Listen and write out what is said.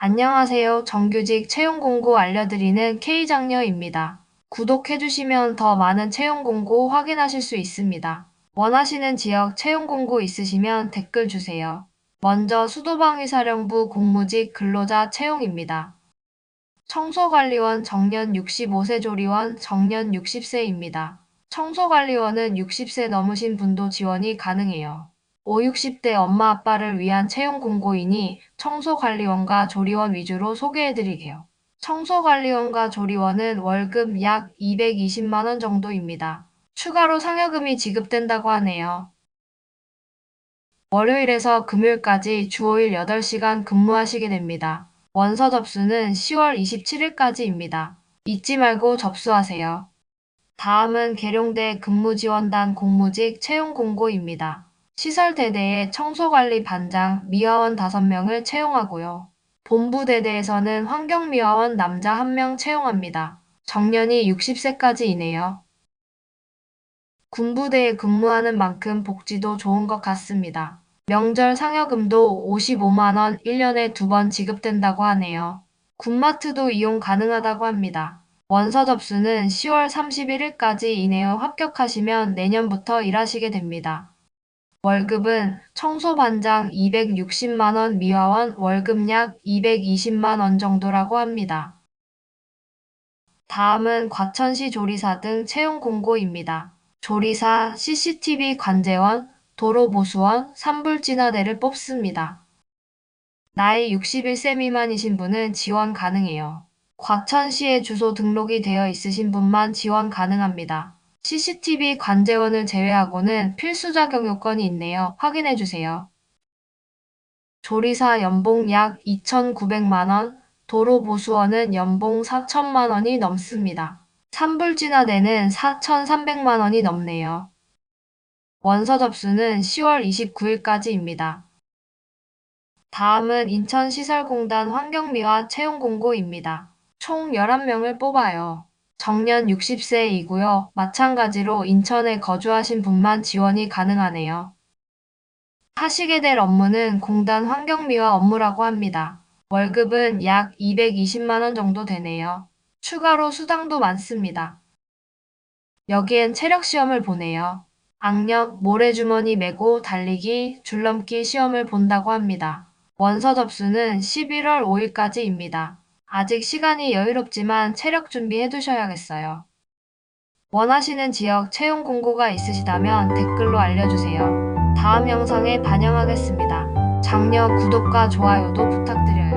안녕하세요. 정규직 채용 공고 알려드리는 K장녀입니다. 구독해주시면 더 많은 채용 공고 확인하실 수 있습니다. 원하시는 지역 채용 공고 있으시면 댓글 주세요. 먼저 수도방위사령부 공무직 근로자 채용입니다. 청소관리원 정년 65세 조리원 정년 60세입니다. 청소관리원은 60세 넘으신 분도 지원이 가능해요. 5, 60대 엄마 아빠를 위한 채용 공고이니 청소관리원과 조리원 위주로 소개해드릴게요. 청소관리원과 조리원은 월급 약 220만원 정도입니다. 추가로 상여금이 지급된다고 하네요. 월요일에서 금요일까지 주 5일 8시간 근무하시게 됩니다. 원서 접수는 10월 27일까지입니다. 잊지 말고 접수하세요. 다음은 계룡대 근무지원단 공무직 채용 공고입니다. 시설대대에 청소관리 반장, 미화원 5명을 채용하고요. 본부대대에서는 환경미화원 남자 1명 채용합니다. 정년이 60세까지이네요. 군부대에 근무하는 만큼 복지도 좋은 것 같습니다. 명절 상여금도 55만원 1년에 두 번 지급된다고 하네요. 군마트도 이용 가능하다고 합니다. 원서 접수는 10월 31일까지 이내에 합격하시면 내년부터 일하시게 됩니다. 월급은 청소반장 260만원 미화원 월급 약 220만원 정도라고 합니다. 다음은 과천시 조리사 등 채용 공고입니다. 조리사, CCTV 관제원, 도로보수원, 산불진화대를 뽑습니다. 나이 61세 미만이신 분은 지원 가능해요. 과천시에 주소 등록이 되어 있으신 분만 지원 가능합니다. CCTV 관제원을 제외하고는 필수 자격 요건이 있네요. 확인해 주세요. 조리사 연봉 약 2,900만원, 도로보수원은 연봉 4천만원이 넘습니다. 산불진화대는 4,300만원이 넘네요. 원서 접수는 10월 29일까지입니다. 다음은 인천시설공단 환경미화 채용 공고입니다. 총 11명을 뽑아요. 정년 60세이고요. 마찬가지로 인천에 거주하신 분만 지원이 가능하네요. 하시게 될 업무는 공단 환경미화 업무라고 합니다. 월급은 약 220만원 정도 되네요. 추가로 수당도 많습니다. 여기엔 체력 시험을 보네요. 악력, 모래주머니 메고 달리기, 줄넘기 시험을 본다고 합니다. 원서 접수는 11월 5일까지입니다. 아직 시간이 여유롭지만 체력 준비해 두셔야겠어요. 원하시는 지역 채용 공고가 있으시다면 댓글로 알려주세요. 다음 영상에 반영하겠습니다. 장려 구독과 좋아요도 부탁드려요.